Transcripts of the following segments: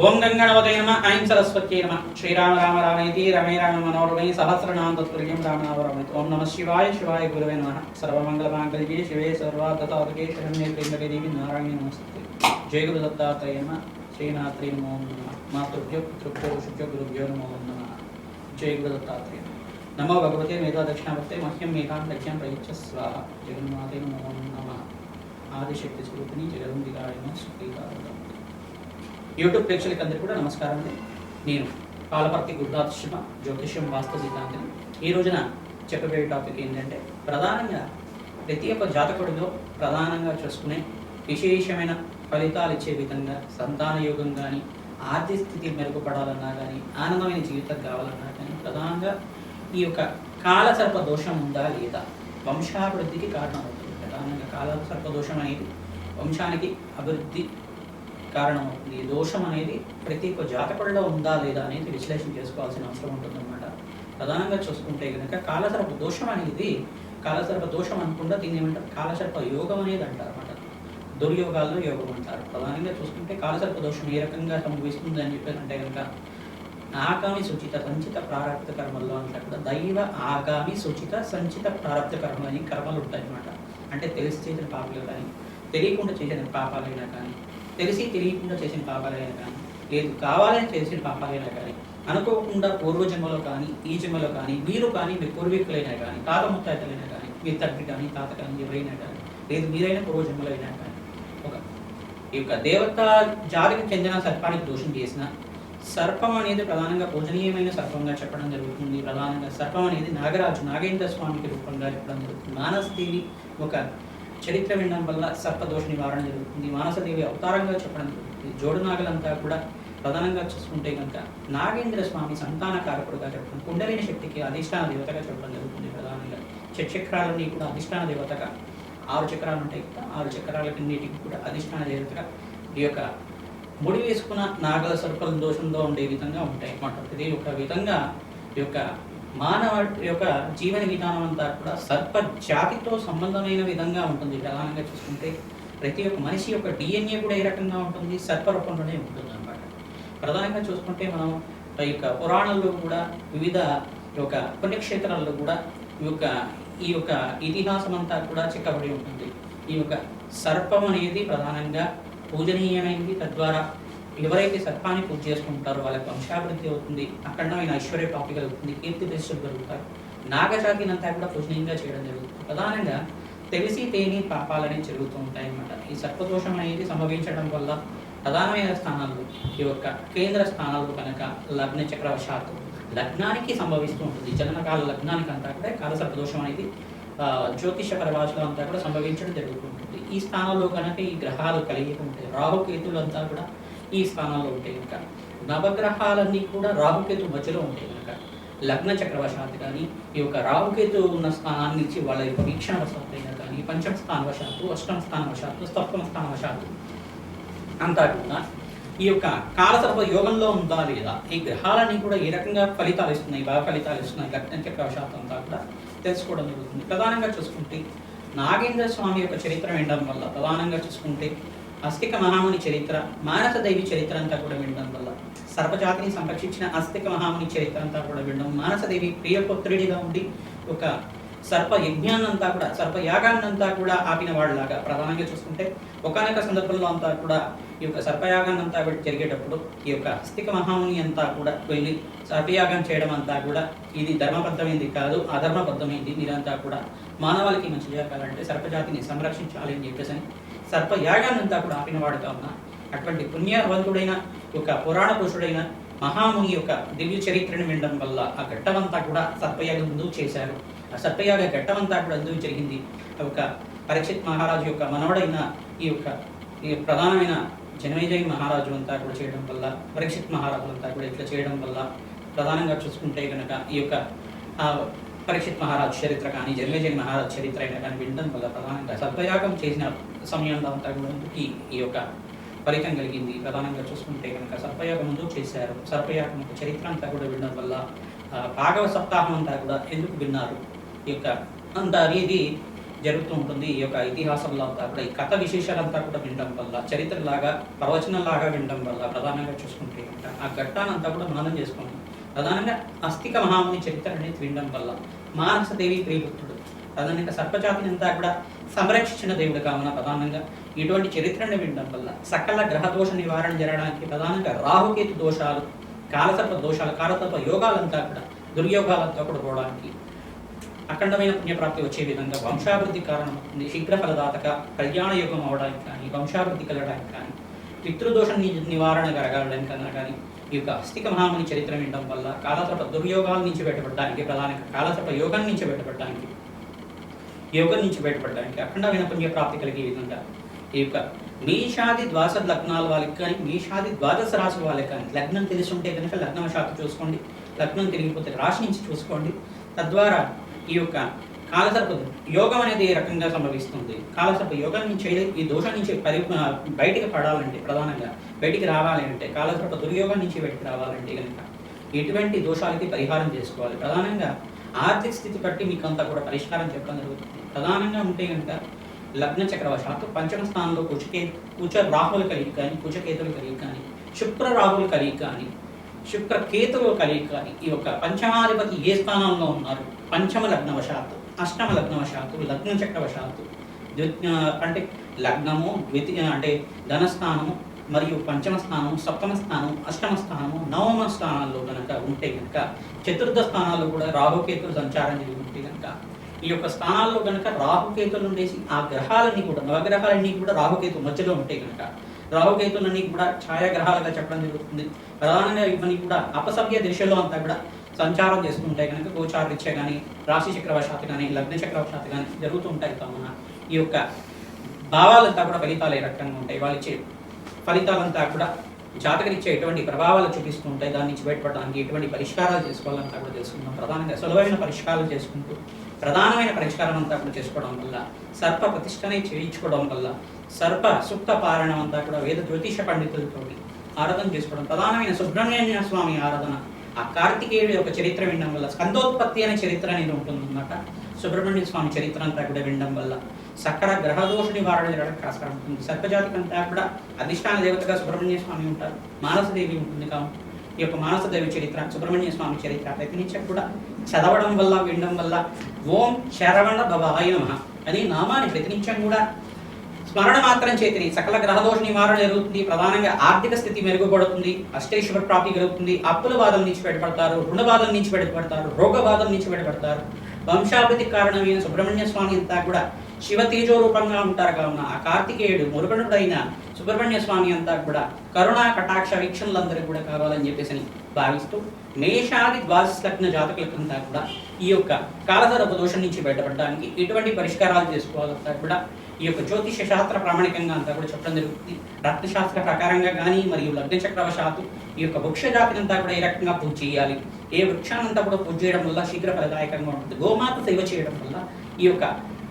ఓం గంగణవతే నమ ఐం సరస్వత్యై నమ. శ్రీరామ రామ రామేతి రమే రామ మనోరమే సహస్రనామ తత్పుల్యం రామనామరమేతి. ఓం నమ శివాయ శివాయ గురువే నమ. సర్వమంగళ మాంగళ్యే శివే సర్వార్థతాదుకే శరణ్యే త్ర్యంబకే దేవి నారాయణ నమస్తే. జయ గురు దత్తాత్రేయ నమ. శ్రీనాథ్రీ నమో నమ. మాతృభ్యో పితృభ్యో ఋషిభ్యో గురుభ్యో నమో నమ. జయ గురు దత్తాత్రేయ నమో. భగవతే మేధా దక్షిణావర్తే మహ్యం మేధాం లక్ష్యం ప్రయుచ్చ స్వాహ. జగన్మాతే నమో నమ. ఆదిశక్తి స్వరూపిణి జగదంబికాయ సుఖీకారం యూట్యూబ్ ప్రేక్షకులకి అందరికీ కూడా నమస్కారం అండి. నేను పాలపర్తి శివ జ్యోతిష్యం వాస్తు సిద్ధాంతం ఈ రోజున చెప్పబోయే టాపిక్ ఏంటంటే ప్రధానంగా ప్రతి ఒక్క జాతకుడిలో ప్రధానంగా చూసుకునే విశేషమైన ఫలితాలు ఇచ్చే విధంగా సంతాన యోగం కానీ ఆర్థిక స్థితి మెరుగుపడాలన్నా కానీ ఆనందమైన జీవితం కావాలన్నా కానీ ప్రధానంగా ఈ యొక్క కాలసర్ప దోషం ఉందా లేదా? వంశాభివృద్ధికి కారణం అవుతుంది ప్రధానంగా కాలసర్ప దోషం అనేది వంశానికి అభివృద్ధి కారణమవుతుంది. ఈ దోషం అనేది ప్రతి ఒక్క జాతకుడిలో ఉందా లేదా అనేది విశ్లేషణ చేసుకోవాల్సిన అవసరం ఉంటుందన్నమాట. ప్రధానంగా చూసుకుంటే కనుక కాలసర్ప దోషం అనేది కాలసర్ప దోషం అనుకుండా దీన్ని ఏమంటారు? కాలసర్ప యోగం అనేది అంటారు అనమాట దుర్యోగాల్లో యోగం అంటారు. ప్రధానంగా చూసుకుంటే కాలసర్ప దోషం ఏ రకంగా సంభవిస్తుంది అని చెప్పారంటే కనుక ఆగామి సూచిత సంచిత ప్రారంభ కర్మల్లో అంతా కూడా దైవ ఆగామి సూచిత సంచిత ప్రారంభ కర్మ అని కర్మలు ఉంటాయి అన్నమాట అంటే తెలిసి చేసిన పాపాలు కానీ తెలియకుండా చేసిన పాపాలైనా కానీ తెలిసి తెలియకుండా చేసిన పాపాలైనా కానీ లేదు కావాలని చేసిన పాపాలైనా కానీ అనుకోకుండా పూర్వజన్మలో కానీ ఈ జన్మలో కానీ మీరు కానీ మీ పూర్వీకులైనా కానీ తాత ముత్తాతలైనా కానీ మీ తండ్రి కానీ తాత కానీ ఎవరైనా కానీ లేదు మీరైనా పూర్వజన్మలో అయినా కానీ ఒక ఈ యొక్క దేవత జాతికి చెందిన సర్పానికి దోషం చేసిన సర్పం అనేది ప్రధానంగా పూజనీయమైన సర్పంగా చెప్పడం జరుగుతుంది. ప్రధానంగా సర్పం అనేది నాగరాజు నాగేంద్ర స్వామికి రూపంగా చెప్పడం జరుగుతుంది. మానసదేవి ఒక చరిత్ర వినడం వల్ల సర్పదోష నివారణ జరుగుతుంది. మానసదేవి అవతారంగా చెప్పడం జరుగుతుంది. జోడు నాగలంతా కూడా ప్రధానంగా చూసుకుంటే కనుక నాగేంద్ర స్వామి సంతాన కారకుడుగా చెప్పడం కుండలిని శక్తికి అధిష్టాన దేవతగా చెప్పడం జరుగుతుంది ప్రధానంగా. చక్రాలన్నీ కూడా అధిష్టాన దేవతగా ఆరు చక్రాలు ఉంటాయి కదా ఆరు చక్రాలన్నిటికి కూడా అధిష్టాన దేవతగా ఈ యొక్క ముడి వేసుకున్న నాగల సర్పల దోషంతో ఉండే విధంగా ఉంటాయి అన్నమాట. ఇది ఒక విధంగా ఈ యొక్క మానవ యొక్క జీవన విధానం అంతా కూడా సర్ప జాతితో సంబంధమైన విధంగా ఉంటుంది. ప్రధానంగా చూసుకుంటే ప్రతి ఒక్క మనిషి యొక్క డిఎన్ఏ కూడా ఏ రకంగా ఉంటుంది? సర్ప రూపంలోనే ఉంటుంది అనమాట ప్రధానంగా చూసుకుంటే మనం ఈ యొక్క పురాణాల్లో కూడా వివిధ యొక్క పుణ్యక్షేత్రాల్లో కూడా ఈ యొక్క ఈ యొక్క ఇతిహాసం అంతా కూడా చిక్కబడి ఉంటుంది. ఈ యొక్క సర్పం అనేది ప్రధానంగా పూజనీయమైనది. తద్వారా ఎవరైతే సర్పాన్ని పూజ చేసుకుంటారో వాళ్ళకి వంశాభివృద్ధి అవుతుంది అఖండమైన ఐశ్వర్య ప్రాప్తి కలుగుతుంది కీర్తి ప్రతిష్టలు కలుగుతారు. నాగజాతినంతా కూడా పూజనీయంగా చేయడం జరుగుతుంది. ప్రధానంగా తెలిసి తేని పాపాలని జరుగుతూ ఉంటాయి అన్నమాట ఈ సర్పదోషం అనేది సంభవించడం వల్ల ప్రధానమైన స్థానాలు ఈ యొక్క కేంద్ర స్థానాలు కనుక లగ్న చక్రవశాత్తు లగ్నానికి సంభవిస్తూ ఉంటుంది. జన్మకాల లగ్నానికి అంతా కూడా కాల సర్పదోషం అనేది జ్యోతిష పరిభాషలో అంతా కూడా సంభవించడం జరుగుతుంటుంది ఈ స్థానంలో కనుక ఈ గ్రహాలు కలిగి ఉంటాయి రాహుకేతులు అంతా కూడా ఈ స్థానంలో ఉంటాయి కనుక. నవగ్రహాలన్నీ కూడా రాహుకేతు మధ్యలో ఉంటాయి కనుక. లగ్న చక్రవశాత్తు కానీ ఈ యొక్క రాహుకేతు ఉన్న స్థానాన్ని ఇచ్చి వాళ్ళ యొక్క వీక్షణ వశాత్తు అయినా కానీ పంచమ స్థానవశాత్తు అష్టమ స్థానవశాత్తు సప్తమ స్థానవశాత్తు అంతా కూడా ఈ యొక్క కాలసర్ప యోగంలో ఉందా లేదా? ఈ గ్రహాలన్నీ కూడా ఏ రకంగా ఫలితాలు ఇస్తున్నాయి? బాగా ఫలితాలు ఇస్తున్నాయి. లగ్న చక్రవశాత్తు అంతా కూడా తెలుసుకోవడం జరుగుతుంది. ప్రధానంగా చూసుకుంటే నాగేంద్ర స్వామి యొక్క చరిత్ర వినడం వల్ల ప్రధానంగా చూసుకుంటే అస్తిక మహాముని చరిత్ర మానస దేవి చరిత్ర అంతా కూడా వినడం వల్ల సర్పజాతిని సంరక్షించిన అస్తిక మహాముని చరిత్ర అంతా కూడా వినడం మానసదేవి ప్రియపుత్రుడిగా ఉండి ఒక సర్ప యజ్ఞాన్నంతా కూడా సర్ప యాగాన్నంతా కూడా ఆపిన వాళ్ళలాగా ప్రధానంగా చూసుకుంటే ఒకనొక సందర్భంలో అంతా కూడా ఈ యొక్క సర్పయాగాన్నంతా కూడా జరిగేటప్పుడు ఈ యొక్క అస్థిక మహాముని అంతా కూడా వెళ్ళి సర్పయాగం చేయడం అంతా కూడా ఇది ధర్మబద్ధమైంది కాదు అధర్మబద్ధమైంది మీరంతా కూడా మానవాళికి మంచి జరగాలంటే సర్పజాతిని సంరక్షించాలి అని చెప్పేసి అని సర్పయాగాన్ని అంతా కూడా ఆపిన వాడు కావున అటువంటి పుణ్యవంతుడైన ఒక పురాణ పురుషుడైన మహాముని యొక్క దివ్య చరిత్రను వినడం వల్ల ఆ ఘట్టమంతా కూడా సర్పయాగం ముందు చేశారు. ఆ సర్పయాగ ఘట్టమంతా కూడా అందుకు జరిగింది. ఒక పరీక్షిత్ మహారాజు యొక్క మనవడైన ఈ యొక్క ఈ ప్రధానమైన జనమేజయ మహారాజు అంతా కూడా చేయడం వల్ల పరీక్షిత్ మహారాజు అంతా కూడా ఇట్లా చేయడం వల్ల ప్రధానంగా చూసుకుంటే కనుక ఈ యొక్క ఆ, పరీక్షిత్ మహారాజు చరిత్ర కానీ జన్మేజన్ మహారాజు చరిత్ర అయినా కానీ వినడం వల్ల ప్రధానంగా సత్వయాగం చేసిన సమయంలో అంతా కూడా ఈ యొక్క ఫలితం కలిగింది. ప్రధానంగా చూసుకుంటే కనుక సర్పయాగం ముందు చేశారు. సర్పయాగం యొక్క చరిత్ర అంతా కూడా వినడం వల్ల భాగవ సప్తాహం అంతా కూడా ఎందుకు విన్నారు? ఈ యొక్క అంత అనేది జరుగుతూ ఉంటుంది. ఈ యొక్క ఇతిహాసంలో అంతా కూడా ఈ కథ విశేషాలంతా కూడా వినడం వల్ల చరిత్రలాగా ప్రవచనంలాగా వినడం వల్ల ప్రధానంగా చూసుకుంటే కనుక ఆ ఘట్టానంతా కూడా మననం చేసుకుంటాం. ప్రధానంగా అస్థిక మహాముని చరిత్ర అనేది వినడం వల్ల మానసదేవి ప్రియభక్తుడు ప్రధానంగా సర్పజాతిని అంతా కూడా సంరక్షించిన దేవుడు కావున ప్రధానంగా ఇటువంటి చరిత్రను వినడం వల్ల సకల గ్రహ దోష నివారణ జరగడానికి ప్రధానంగా రాహుకేతు దోషాలు కాలసర్ప దోషాలు కాలసర్ప యోగాలంతా కూడా దుర్యోగాలంతా కూడా పోవడానికి అఖండమైన పుణ్యప్రాప్తి వచ్చే విధంగా వంశాభివృద్ధి కారణమవుతుంది. శీఘ్ర ఫలదాతక కళ్యాణ యోగం అవడానికి కానీ వంశాభివృద్ధి కలగడానికి కానీ పితృదోష నివారణ కలగడానికి కన్నా కానీ ఈ యొక్క అస్థిక మహాముని చరిత్ర వినడం వల్ల కాలసర్ప దుర్యోగాల నుంచి బయటపడడానికి ప్రధానంగా కాలసర్ప యోగం నుంచి బయటపడడానికి యోగం నుంచి బయటపడడానికి అఖండమైన పుణ్యప్రాప్తి కలిగే విధంగా ఈ యొక్క మీషాది ద్వాదశ లగ్నాల వాళ్ళకి కానీ మీషాది ద్వాదశ రాశి వాళ్ళకి కానీ లగ్నం తెలిసి ఉంటే కనుక లగ్నం శాఖ చూసుకోండి. లగ్నం తెలియకపోతే రాశి నుంచి చూసుకోండి. తద్వారా ఈ యొక్క కాలసర్ప యోగం అనేది ఏ రకంగా సంభవిస్తుంది? కాలసర్ప యోగం నుంచి ఈ దోషం నుంచి పరి బయటికి పడాలంటే ప్రధానంగా బయటికి రావాలి అంటే కాలసర్ప దుర్యోగం నుంచి బయటికి రావాలంటే కనుక ఎటువంటి దోషాలకి పరిహారం చేసుకోవాలి? ప్రధానంగా ఆర్థిక స్థితి బట్టి మీకు అంతా కూడా పరిష్కారం చెప్పడం జరుగుతుంది. ప్రధానంగా ఉంటే కనుక లగ్న చక్రవశాత్తు పంచమ స్థానంలో కుచకే కుచ రాహుల కలిగి కానీ కుచకేతులు కలిగి కానీ శుక్ర రాహులు కలిగి కానీ శుక్ర కలిగి కానీ ఈ యొక్క పంచమాధిపతి ఏ స్థానంలో ఉన్నారు? పంచమ లగ్నవశాత్తు. అష్టమ లగ్నవశాత్తు లగ్న చక్రవశాత్తు అంటే లగ్నము ద్వితీయ అంటే ధనస్థానము మరియు పంచమ స్థానం సప్తమ స్థానం అష్టమ స్థానము నవమ స్థానాల్లో కనుక ఉంటే కనుక చతుర్థ స్థానాల్లో కూడా రాహుకేతులు సంచారం జరిగి ఉంటే కనుక ఈ యొక్క స్థానాల్లో కనుక రాహుకేతులు ఉండేసి ఆ గ్రహాలన్నీ కూడా నవగ్రహాలన్నీ కూడా రాహుకేతు మధ్యలో ఉంటే కనుక రాహుకేతులన్నీ కూడా ఛాయాగ్రహాలుగా చెప్పడం జరుగుతుంది. ప్రధానంగా ఇవన్నీ కూడా అపసవ్య దిశలో అంతా కూడా సంచారం చేస్తుంటాయి కనుక గోచారరీత్యా కానీ రాశి చక్రవశాత్తు కానీ లగ్న చక్రవశాత్తు కానీ జరుగుతూ ఉంటాయి కావున ఈ యొక్క భావాలంతా కూడా ఫలితాలు ఏ రకంగా ఉంటాయి? వాళ్ళు ఇచ్చే ఫలితాలంతా కూడా జాతకరిచ్చే ఎటువంటి ప్రభావాలు చూపిస్తూ ఉంటాయి? దాని నుంచి బయటపడడానికి ఎటువంటి పరిష్కారాలు చేసుకోవాలంతా కూడా తెలుసుకుందాం. ప్రధానంగా సులభమైన పరిష్కారాలు చేసుకుంటూ ప్రధానమైన పరిష్కారం అంతా కూడా చేసుకోవడం వల్ల సర్ప ప్రతిష్టనే చేయించుకోవడం వల్ల సర్ప సుప్త పారాయణం అంతా కూడా వేద జ్యోతిష పండితులతో ఆరాధన చేసుకోవడం ప్రధానమైన సుబ్రహ్మణ్య స్వామి ఆరాధన ఆ కార్తికేయుడు యొక్క చరిత్ర వినడం వల్ల స్కందోత్పత్తి అనే చరిత్ర అనేది ఉంటుందన్నమాట. సుబ్రహ్మణ్య స్వామి చరిత్ర అంతా కూడా వినడం వల్ల సకల గ్రహదోష నివారణ జరగడానికి ఆస్కారం ఉంటుంది. సర్పజాతి అంతా కూడా అధిష్టాన దేవతగా సుబ్రహ్మణ్య స్వామి ఉంటారు. మానసదేవి ఉంటుంది కాబట్టి ఈ యొక్క మానసదేవి చరిత్ర సుబ్రహ్మణ్య స్వామి చరిత్ర ప్రతినిత్యం కూడా చదవడం వల్ల వినడం వల్ల ఓం శరవణ భవాయ నమ అనే నామాన్ని ప్రతినిత్యం కూడా స్మరణ మాత్రం చేతిని సకల గ్రహదోష నివారణ జరుగుతుంది ప్రధానంగా ఆర్థిక స్థితి మెరుగుపడుతుంది అష్టేశ్వర ప్రాప్తి కలుగుతుంది అప్పుల బాధల నుంచి బయటపడతారు రుణ బాధల నుంచి బయటపడతారు రోగ బాధల నుంచి బయటపడతారు. వంశాభివృద్ధి కారణమైన సుబ్రహ్మణ్య స్వామి అంతా కూడా శివ తేజో రూపంగా ఉంటారు కావున ఆ కార్తికేయుడు మురుగనుడైన సుబ్రహ్మణ్య స్వామి అంతా కూడా కరుణా కటాక్ష వీక్షణలందరూ కూడా కావాలని చెప్పేసి భావిస్తూ మేషాది ద్వాదశ లగ్న జాతకులకంతా కూడా ఈ యొక్క కాలధర దోషం నుంచి బయటపడడానికి ఎటువంటి పరిష్కారాలు చేసుకోవాలంతా కూడా ఈ యొక్క జ్యోతిష శాస్త్ర ప్రామాణికంగా అంతా కూడా చెప్పడం జరుగుతుంది. రత్నశాస్త్ర ప్రకారంగా కానీ మరియు లగ్నచక్రవశాత్తు ఈ యొక్క వృక్ష జాతిని అంతా కూడా ఏ రకంగా పూజ చేయాలి? ఏ వృక్షానంతా కూడా పూజ చేయడం వల్ల శీఘ్ర ఫలదాయకంగా ఉంటుంది. గోమాత సేవ చేయడం వల్ల ఈ యొక్క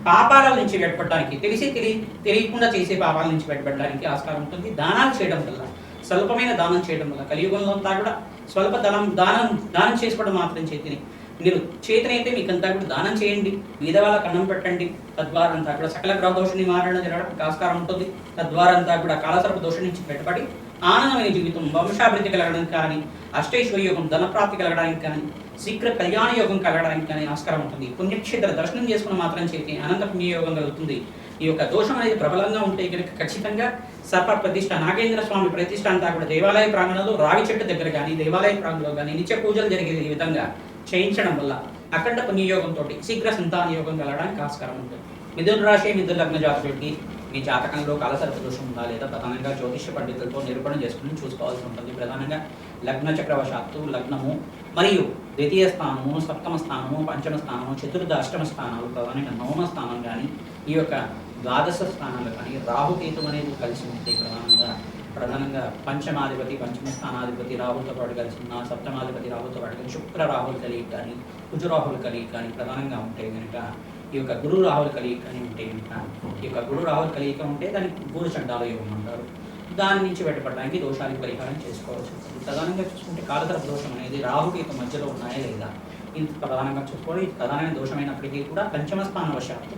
పాపాల నుంచి బయటపడడానికి తెలిసి తెలియ తెలియకుండా చేసే పాపాల నుంచి బయటపడడానికి ఆస్కారం ఉంటుంది. దానాలు చేయడం వల్ల స్వల్పమైన దానం చేయడం వల్ల కలియుగంలో అంతా కూడా స్వల్ప దానం దానం దానం చేసుకోవడం మాత్రం చేతిని మీరు చేతనైతే మీకు అంతా కూడా దానం చేయండి. మీద వాళ్ళకి అన్నం పెట్టండి. తద్వారా అంతా కూడా సకల గ్రహ దోష నివారణ జరగడానికి ఆస్కారం ఉంటుంది. తద్వారా అంతా కూడా కాలసర్ప దోషం నుంచి బయటపడి ఆనందమైన జీవితం వంశాభివృద్ధి కలగడానికి కానీ అష్టైశ్వర్య యోగం ధనప్రాప్తి కలగడానికి కానీ శీఘ్ర కళ్యాణ యోగం కలగడానికి కానీ ఆస్కారం ఉంటుంది. పుణ్యక్షేత్ర దర్శనం చేసుకున్న మాత్రం చేతి అనంత పుణ్యయోగం కలుగుతుంది. ఈ యొక్క దోషం అనేది ప్రబలంగా ఉంటే కనుక ఖచ్చితంగా సర్ప ప్రతిష్ట నాగేంద్ర స్వామి ప్రతిష్ట అంతా కూడా దేవాలయ ప్రాంగణంలో రావి చెట్టు దగ్గర కానీ దేవాలయ ప్రాంగణంలో కానీ నిత్య పూజలు జరిగే ఈ విధంగా చేయించడం వల్ల అఖండ పుణ్యయోగంతో శీఘ్ర సంతాన యోగం కలగడానికి ఆస్కారం ఉంటుంది. మిథున రాశి మిథున లగ్న జాతకుడికి మీ జాతకంలో కాలసర్ప దోషం ఉందా లేదా? ప్రధానంగా జ్యోతిష పండితులతో నిరూపణ చేసుకుని చూసుకోవాల్సి ఉంటుంది. ప్రధానంగా లగ్న చక్రవశాత్తు లగ్నము మరియు ద్వితీయ స్థానము సప్తమ స్థానము పంచమ స్థానము చతుర్థ అష్టమ స్థానాలు ప్రధానంగా నవమ స్థానం కానీ ఈ యొక్క ద్వాదశ స్థానాలు కానీ రాహుకేతు అనేది కలిసి ఉంటాయి ప్రధానంగా ప్రధానంగా పంచమాధిపతి పంచమ స్థానాధిపతి రాహుల్తో పాటు కలిసి ఉన్న సప్తమాధిపతి రాహుల్తో పాటు కలిసి శుక్ర రాహుల్ కలిగి కానీ కుజు రాహుల్ కలిగి కానీ ప్రధానంగా ఉంటాయి కనుక ఈ యొక్క గురు రాహుల్ కలిగి కానీ ఉంటే కనుక ఈ యొక్క గురు రాహుల్ కలిగిక ఉంటే దానికి గురు చండాల యోగం అంటారు. దాని నుంచి బయటపడడానికి దోషానికి పరిహారం చేసుకోవచ్చు. ప్రధానంగా చూసుకుంటే కాలతర దోషం అనేది రాహుకి యొక్క మధ్యలో ఉన్నాయా లేదా? ఇది ప్రధానంగా చూసుకోవాలి. ఇది ప్రధానమైన దోషమైనప్పటికీ కూడా పంచమ స్థాన వశాత్తు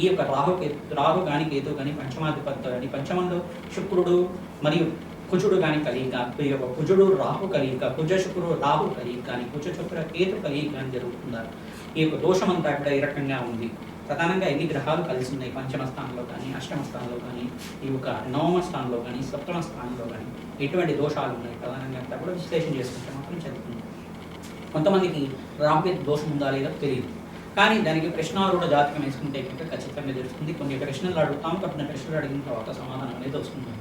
ఈ యొక్క రాహు రాహు కానీ కేతు కానీ పంచమాధిపత్యం కానీ పంచమంలో శుక్రుడు మరియు కుజుడు కానీ కలియుగ ఈ యొక్క కుజుడు రాహు కలియుగ కుజ శుక్రుడు రాహు కలియుగ కానీ కుజ శుక్ర కేతు కలియుగ కానీ జరుగుతుందా ఈ యొక్క దోషం అంతా కూడా ఈ రకంగా ఉంది. ప్రధానంగా ఎన్ని గ్రహాలు కలిసి ఉన్నాయి? పంచమ స్థానంలో కానీ అష్టమ స్థానంలో కానీ ఈ యొక్క నవమ స్థానంలో కానీ సప్తమ స్థానంలో కానీ ఎటువంటి దోషాలు ఉన్నాయి? ప్రధానంగా అంతా కూడా విశ్లేషణ చేసుకుంటే మాత్రం చదువుతుంది. కొంతమందికి రాహుకేతు దోషం ఉందా లేదో తెలియదు. కానీ దానికి ప్రశ్నారూఢ జాతకం వేసుకుంటే కనుక ఖచ్చితంగా తెలుస్తుంది. కొన్ని ప్రశ్నలు అడుగుతాం కొన్ని ప్రశ్నలు అడిగిన తర్వాత సమాధానం అనేది వస్తుంది.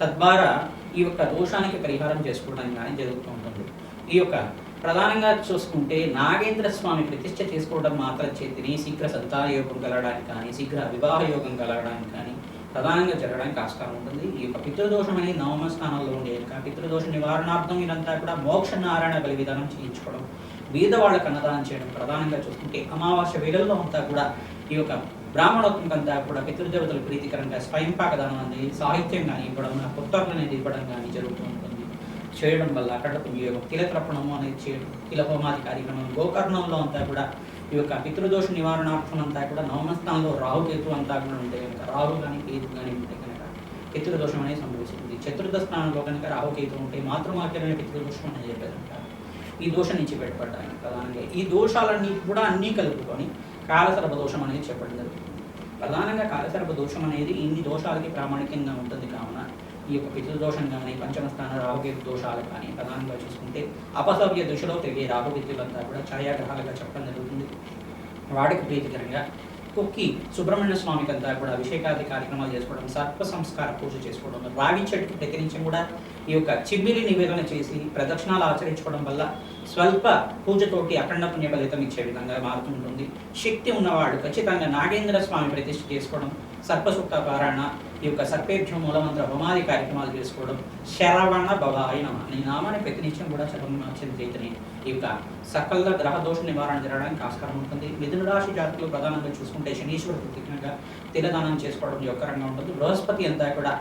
తద్వారా ఈ యొక్క దోషానికి పరిహారం చేసుకోవడానికి కానీ జరుగుతూ ఉంటుంది. ఈ యొక్క ప్రధానంగా చూసుకుంటే నాగేంద్ర స్వామి ప్రతిష్ఠ చేసుకోవడం మాత్రం చేతిని శీఘ్ర సంతాన యోగం కలగడానికి కానీ శీఘ్ర వివాహ యోగం కలగడానికి కానీ ప్రధానంగా జరగడానికి ఆస్కారం ఉంటుంది. ఈ యొక్క పితృదోషం అనేది నవమ స్థానంలో ఉండే కనుక పితృదోష నివారణార్థం ఇదంతా కూడా మోక్ష నారాయణ బలి విధానం చేయించుకోవడం బీద వాళ్ళకు అన్నదానం చేయడం ప్రధానంగా చూసుకుంటే అమావాస్య వేళల్లో అంతా కూడా ఈ యొక్క బ్రాహ్మణోత్వం అంతా కూడా పితృదేవతల ప్రీతికరంగా స్వయంపాక దానం అనేది సాహిత్యం కానీ ఇవ్వడం పుత్తర్లు అనేది ఇవ్వడం కానీ జరుగుతూ ఉంటుంది. చేయడం వల్ల అక్కడ పుణ్యయోగం తిలతర్పణము అనేది చేయడం తిల కార్యక్రమం గోకర్ణంలో అంతా కూడా ఈ యొక్క పితృదోష నివారణార్థం అంతా కూడా నవమ స్థానంలో కేతు అంతా కూడా ఉంటే కనుక రాహు కానీ కేతు కానీ ఉంటే కనుక పితృదోషం అనేది సంభవిస్తుంది. చతుర్థ స్థానంలో కనుక రాహుకేతు ఉంటే మాతృమార్గమైన పితృదోషం అనేది చెప్పేదంట ఈ దోషం నుంచి బయటపడ్డానికి ప్రధానంగా. ఈ దోషాలన్నీ కూడా అన్నీ కలుపుకొని కాలసర్ప దోషం అనేది చెప్పడం జరుగుతుంది. ప్రధానంగా కాలసర్ప దోషం అనేది ఇన్ని దోషాలకి ప్రామాణికంగా ఉంటుంది కావున ఈ యొక్క పితృదోషం కానీ పంచమస్థాన రాహుకేతు దోషాలు కానీ ప్రధానంగా చూసుకుంటే అపసవ్య దృష్టిలో తిరిగే రాహుకేతులంతా కూడా ఛాయాగ్రహాలుగా చెప్పడం జరుగుతుంది. వాడికి ప్రీతికరంగా కుక్కి సుబ్రహ్మణ్య స్వామికి అంతా కూడా అభిషేకాది కార్యక్రమాలు చేసుకోవడం సర్ప సంస్కార పూజ చేసుకోవడం రావి చెట్టుకి నుంచి కూడా ఈ యొక్క చిమ్మిలి నివేదన చేసి ప్రదక్షిణాలు ఆచరించుకోవడం వల్ల స్వల్ప పూజతోటి అఖండ పుణ్య ఫలితం ఇచ్చే విధంగా మారుతుంటుంది. శక్తి ఉన్నవాడు ఖచ్చితంగా నాగేంద్ర స్వామి ప్రతిష్ఠ చేసుకోవడం సర్పసూక్త పారాయణ ఈ యొక్క సర్పేభ్యం మూలమంత్ర హోమాది కార్యక్రమాలు చేసుకోవడం శరవణ భవ నమ. ఈ నామాన్ని ప్రతినిత్యం కూడా చదవని ఈ యొక్క సకల గ్రహ దోష నివారణ జరగడానికి ఆస్కారం ఉంటుంది. మిథున రాశి జాతకులు ప్రధానంగా చూసుకుంటే శనీశ్వరుడు ప్రత్యేకంగా తిలదానం చేసుకోవడం యొక్కరంగా ఉంటుంది. బృహస్పతి అంతా కూడా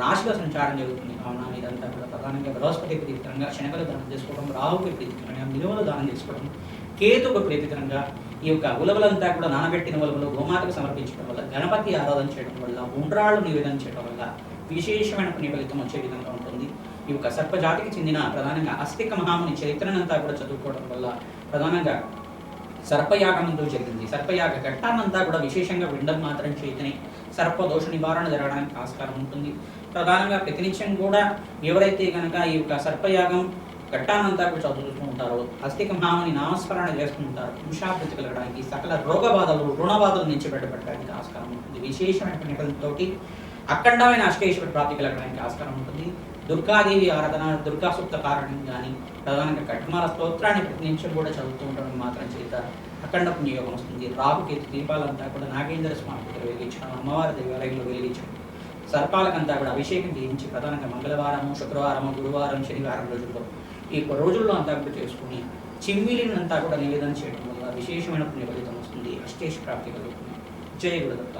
రాశిలో సంచారం జరుగుతుంది. కావున ఇదంతా కూడా ప్రధానంగా బృహస్పతి ప్రీతికరంగా శనగలు దానం చేసుకోవడం రాహుకి ప్రీతికరంగా నిలువలు దానం చేసుకోవడం కేతుకు ప్రీతికరంగా ఈ యొక్క ఉలవలంతా కూడా నానబెట్టిన ఉలవలు గోమాతకు సమర్పించడం వల్ల గణపతి ఆరాధన చేయడం వల్ల ఉండ్రాళ్ళు నివేదన చేయడం వల్ల విశేషమైన పుణ్య ఫలితం వచ్చే విధంగా ఉంటుంది. ఈ యొక్క సర్పజాతికి చెందిన ప్రధానంగా అస్తిక మహాముని చరిత్రనంతా కూడా చదువుకోవడం వల్ల ప్రధానంగా సర్పయాగం జరిగింది సర్పయాగ ఘట్టానంతా కూడా విశేషంగా విండం మాత్రం చేతనే సర్ప దోష నివారణ జరగడానికి ఆస్కారం ఉంటుంది. ప్రధానంగా ప్రతినిత్యం కూడా ఎవరైతే కనుక ఈ యొక్క సర్పయాగం ఘట్టానంతా కూడా చదువుతూ ఉంటారో హస్తిక మహామని నామస్మరణ చేసుకుంటారు పురుషాభివృద్ధి కలగడానికి సకల రోగ బాధలు రుణ బాధల నుంచి బయటపడడానికి ఆస్కారం ఉంటుంది. విశేషమైన పుణ్యఫలంతోటి అఖండమైన అష్టేశ్వర ప్రాప్తి కలగడానికి ఆస్కారం ఉంటుంది. దుర్గాదేవి ఆరాధన దుర్గా సూక్త కారణం కానీ ప్రధానంగా కఠమాల స్తోత్రాన్ని ప్రతి నిమిషం కూడా చదువుతూ ఉండడం మాత్రం చేత అఖండ పుణ్యయోగం వస్తుంది. రాహుకేతు దీపాలంతా కూడా నాగేంద్ర స్వామి దగ్గర వెలిగించడం అమ్మవారి దేవాలయంలో వెలిగించడం సర్పాలకంతా కూడా అభిషేకం చేయించి ప్రధానంగా మంగళవారము శుక్రవారము గురువారం శనివారం రోజుల్లో ఈ రోజుల్లో అంతా కూడా చేసుకుని చిమ్మిలినంతా కూడా నివేదన చేయడం వల్ల విశేషమైన పుణ్య ఫలితం వస్తుంది. అష్టేష్ ప్రాప్తి కలుగుతుంది. జయ గురుదత్త.